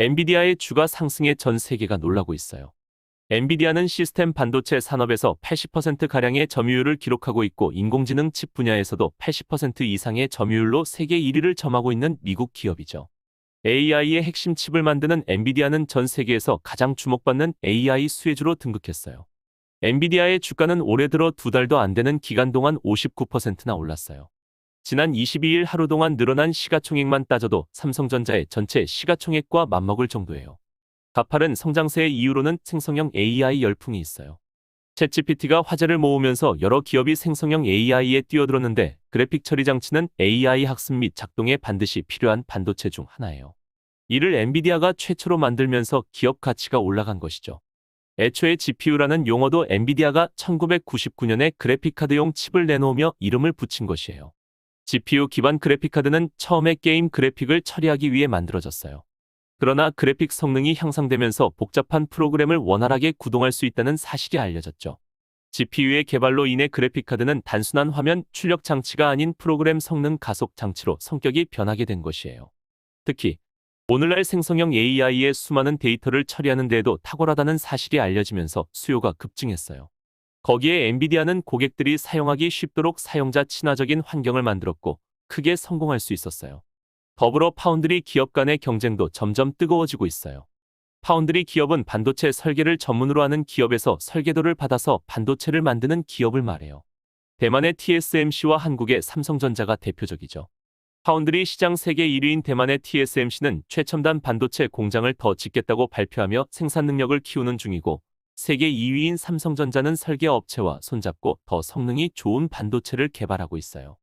엔비디아의 주가 상승에 전 세계가 놀라고 있어요. 엔비디아는 시스템 반도체 산업에서 80%가량의 점유율을 기록하고 있고 인공지능 칩 분야에서도 80% 이상의 점유율로 세계 1위를 점하고 있는 미국 기업이죠. AI의 핵심 칩을 만드는 엔비디아는 전 세계에서 가장 주목받는 AI 수혜주로 등극했어요. 엔비디아의 주가는 올해 들어 두 달도 안 되는 기간 동안 59%나 올랐어요. 지난 22일 하루 동안 늘어난 시가총액만 따져도 삼성전자의 전체 시가총액과 맞먹을 정도예요. 가파른 성장세의 이유로는 생성형 AI 열풍이 있어요. 챗GPT가 화제를 모으면서 여러 기업이 생성형 AI에 뛰어들었는데 그래픽 처리 장치는 AI 학습 및 작동에 반드시 필요한 반도체 중 하나예요. 이를 엔비디아가 최초로 만들면서 기업 가치가 올라간 것이죠. 애초에 GPU라는 용어도 엔비디아가 1999년에 그래픽카드용 칩을 내놓으며 이름을 붙인 것이에요. GPU 기반 그래픽카드는 처음에 게임 그래픽을 처리하기 위해 만들어졌어요. 그러나 그래픽 성능이 향상되면서 복잡한 프로그램을 원활하게 구동할 수 있다는 사실이 알려졌죠. GPU의 개발로 인해 그래픽카드는 단순한 화면 출력 장치가 아닌 프로그램 성능 가속 장치로 성격이 변하게 된 것이에요. 특히 오늘날 생성형 AI의 수많은 데이터를 처리하는 데에도 탁월하다는 사실이 알려지면서 수요가 급증했어요. 거기에 엔비디아는 고객들이 사용하기 쉽도록 사용자 친화적인 환경을 만들었고 크게 성공할 수 있었어요. 더불어 파운드리 기업 간의 경쟁도 점점 뜨거워지고 있어요. 파운드리 기업은 반도체 설계를 전문으로 하는 기업에서 설계도를 받아서 반도체를 만드는 기업을 말해요. 대만의 TSMC와 한국의 삼성전자가 대표적이죠. 파운드리 시장 세계 1위인 대만의 TSMC는 최첨단 반도체 공장을 더 짓겠다고 발표하며 생산 능력을 키우는 중이고 세계 2위인 삼성전자는 설계 업체와 손잡고 더 성능이 좋은 반도체를 개발하고 있어요.